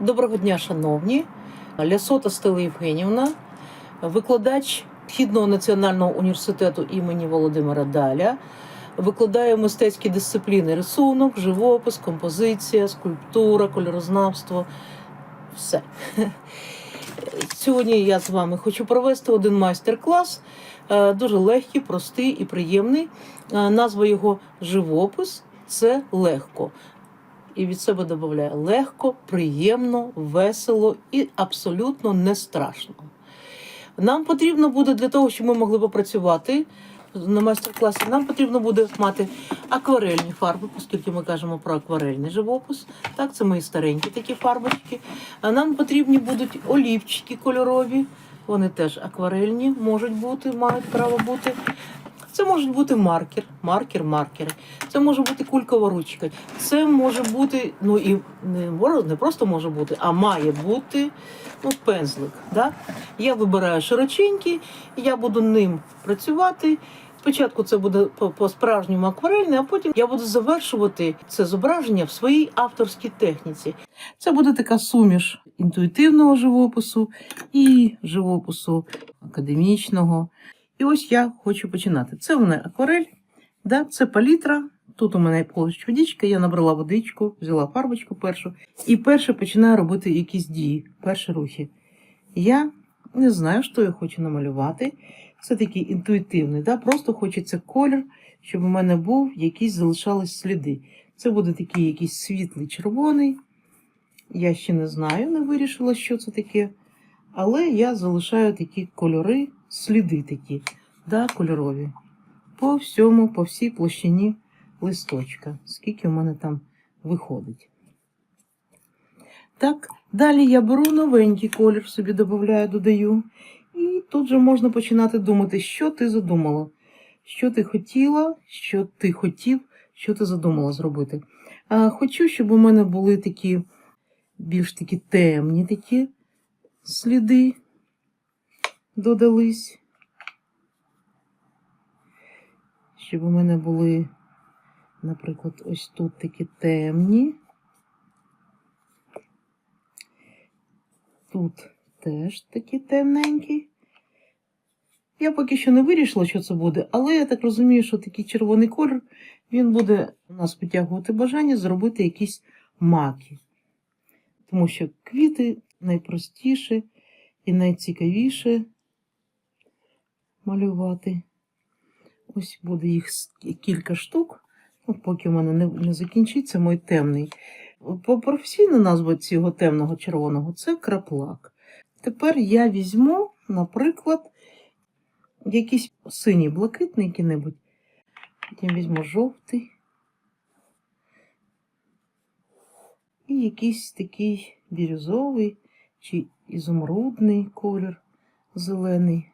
Доброго дня, шановні. Лясота Стела Євгенівна, викладач Східного національного університету імені Володимира Даля. Викладаю мистецькі дисципліни: рисунок, живопис, композиція, скульптура, кольорознавство. Все. Сьогодні я з вами хочу провести один майстер-клас, е, дуже легкий, простий і приємний. Е, Назва його живопис це легко. І від себе додаю легко, приємно, весело і абсолютно не страшно. Нам потрібно буде для того, щоб ми могли попрацювати на майстер-класі, нам потрібно буде мати акварельні фарби, оскільки ми кажемо про акварельний живопис. Так, це мої старенькі такі фарбочки. А нам потрібні будуть олівчики кольорові. Вони теж акварельні можуть бути, мають право бути. Це може бути маркер, маркер, маркери. Це може бути кулькова ручка. Це може бути, ну і не, не просто може бути, а має бути ну, пензлик. Да? Я вибираю широченький, я буду ним працювати. Спочатку це буде по- по-справжньому акварельне, а потім я буду завершувати це зображення в своїй авторській техніці. Це буде така суміш інтуїтивного живопису і живопису академічного. І ось я хочу починати. Це у мене акварель, да, це палітра. Тут у мене поруч водичка, я набрала водичку, взяла фарбочку першу. І перше починаю робити якісь дії, перші рухи. Я не знаю, що я хочу намалювати. Це такий інтуїтивний, да? просто хочеться колір, щоб у мене був якісь залишались сліди. Це буде такий якийсь світлий червоний. Я ще не знаю, не вирішила, що це таке. Але я залишаю такі кольори, сліди такі, да, кольорові. По всьому, по всій площині листочка. Скільки в мене там виходить. Так, далі я беру новенький колір, собі додаю, додаю. І тут же можна починати думати, що ти задумала, що ти хотіла, що ти хотів, що ти задумала зробити. А, хочу, щоб у мене були такі більш такі темні такі сліди додались. Щоб у мене були, наприклад, ось тут такі темні. Тут теж такі темненькі. Я поки що не вирішила, що це буде, але я так розумію, що такий червоний колір, він буде у нас підтягувати бажання зробити якісь маки. Тому що квіти найпростіше і найцікавіше малювати. Ось буде їх кілька штук. Ну, поки в мене не, не закінчиться мой темний. По професійна назва цього темного червоного це краплак. Тепер я візьму, наприклад, якийсь синій блакитний який-небудь. Потім візьму жовтий. І якийсь такий бірюзовий чи ізумрудний колір зелений.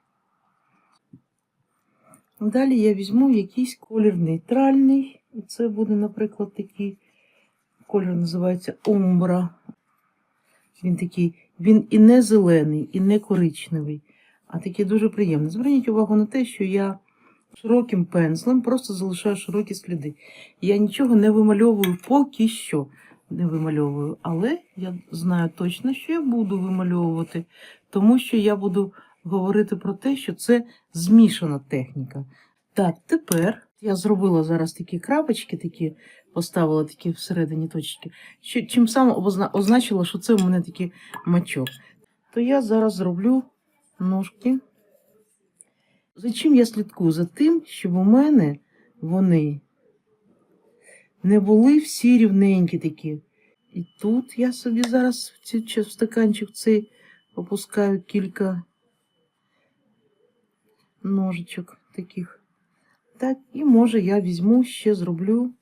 Далі я візьму якийсь колір нейтральний. Це буде, наприклад, такий колір називається умбра. Він такий, він і не зелений, і не коричневий, а такий дуже приємний. Зверніть увагу на те, що я широким пензлем просто залишаю широкі сліди. Я нічого не вимальовую поки що. Не вимальовую, але я знаю точно, що я буду вимальовувати, тому що я буду говорити про те, що це змішана техніка. Так, тепер я зробила зараз такі крапочки, такі поставила такі всередині точки, що, чим саме означила, що це у мене такий мачок. То я зараз зроблю ножки. За чим я слідкую? За тим, щоб у мене вони не були всі рівненькі такі. І тут я собі зараз в стаканчик цей опускаю кілька ножичок таких. Так, і може я візьму ще зроблю.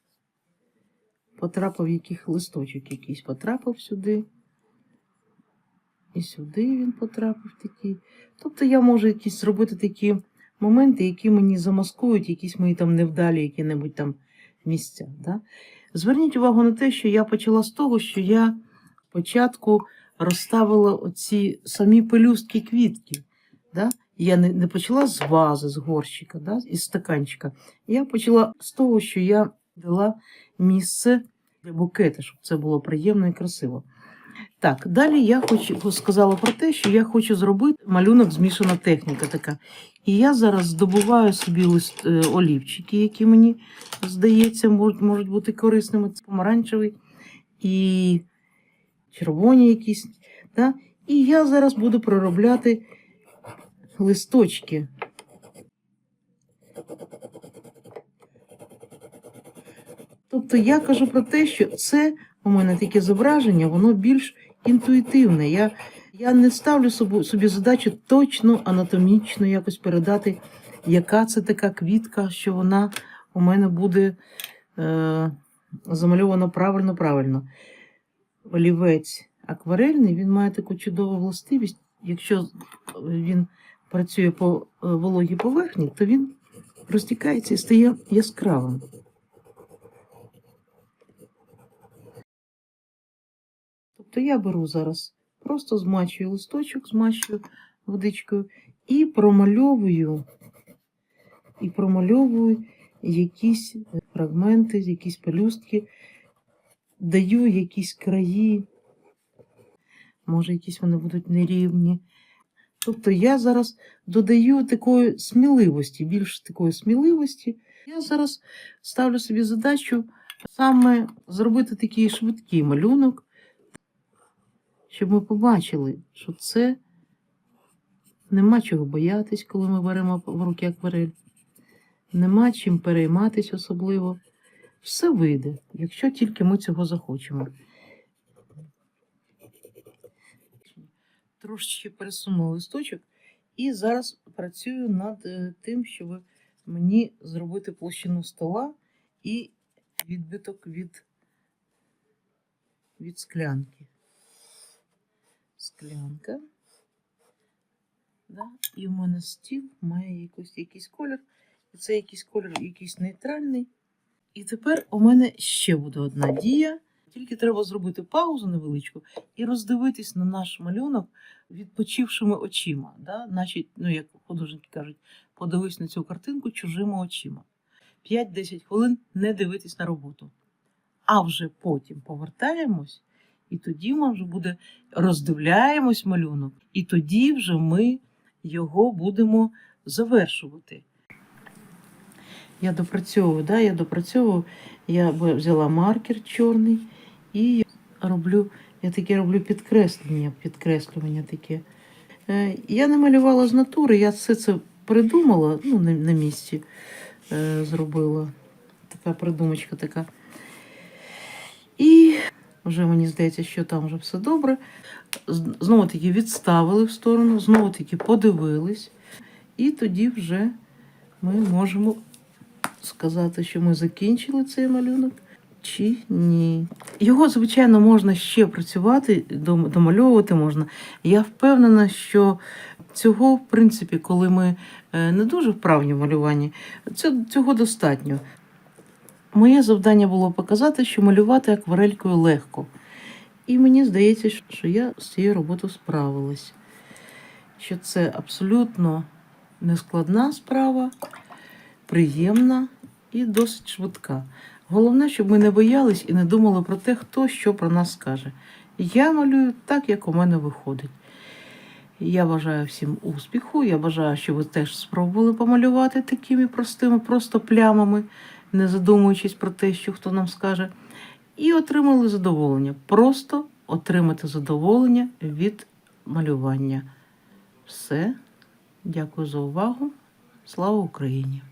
Потрапив яких листочок якийсь потрапив сюди. І сюди він потрапив такий. Тобто я можу якісь зробити такі моменти, які мені замаскують, якісь мої там невдалі, які-небудь там місця. Да? Зверніть увагу на те, що я почала з того, що я спочатку розставила оці самі пелюстки квітки. Да? Я не, не почала з вази, з горщика, да? із стаканчика. Я почала з того, що я дала місце для букета, щоб це було приємно і красиво. Так, далі я хочу сказала про те, що я хочу зробити малюнок змішана техніка така. І я зараз здобуваю собі лист е, олівчики, які мені здається, можуть, можуть бути корисними. Це помаранчевий і червоні якісь. Да? І я зараз буду проробляти листочки. Тобто я кажу про те, що це у мене таке зображення, воно більш інтуїтивне. Я, я не ставлю собі, собі задачу точно анатомічно якось передати, яка це така квітка, що вона у мене буде е, замальована правильно-правильно. Олівець акварельний, він має таку чудову властивість. Якщо він працює по е, вологій поверхні, то він розтікається і стає яскравим. Тобто я беру зараз, просто змачую листочок, змачую водичкою і промальовую, і промальовую якісь фрагменти, якісь пелюстки, даю якісь краї, може, якісь вони будуть нерівні. Тобто я зараз додаю такої сміливості, більш такої сміливості. Я зараз ставлю собі задачу саме зробити такий швидкий малюнок, щоб ми побачили, що це нема чого боятись, коли ми беремо в руки акварель. Нема чим перейматись особливо. Все вийде, якщо тільки ми цього захочемо. Трошечки пересунула листочок і зараз працюю над е, тим, щоб мені зробити площину стола і відбиток від, від склянки склянка. Да? І в мене стіл має якийсь, якийсь колір. І це якийсь колір, якийсь нейтральний. І тепер у мене ще буде одна дія. Тільки треба зробити паузу невеличку і роздивитись на наш малюнок відпочившими очима. Да? Значить, ну, як художники кажуть, подивись на цю картинку чужими очима. 5-10 хвилин не дивитись на роботу. А вже потім повертаємось і тоді ми вже буде роздивляємось малюнок, і тоді вже ми його будемо завершувати. Я допрацьовую, да, я допрацьовую, я взяла маркер чорний і роблю, я таке роблю підкреслення, підкреслювання таке. Е, Я не малювала з натури, я все це придумала, ну, на, на місці е, зробила. Така придумочка така. І вже мені здається, що там вже все добре. Знову таки відставили в сторону, знову таки подивились. І тоді вже ми можемо сказати, що ми закінчили цей малюнок чи ні. Його, звичайно, можна ще працювати, домальовувати можна. Я впевнена, що цього, в принципі, коли ми е, не дуже вправні в малюванні, цього достатньо. Моє завдання було показати, що малювати акварелькою легко. І мені здається, що я з цією роботою справилась. Що це абсолютно нескладна справа, приємна і досить швидка. Головне, щоб ми не боялись і не думали про те, хто що про нас скаже. Я малюю так, як у мене виходить. Я бажаю всім успіху. Я бажаю, щоб ви теж спробували помалювати такими простими, просто плямами, не задумуючись про те, що хто нам скаже, і отримали задоволення. Просто отримати задоволення від малювання. Все. Дякую за увагу. Слава Україні!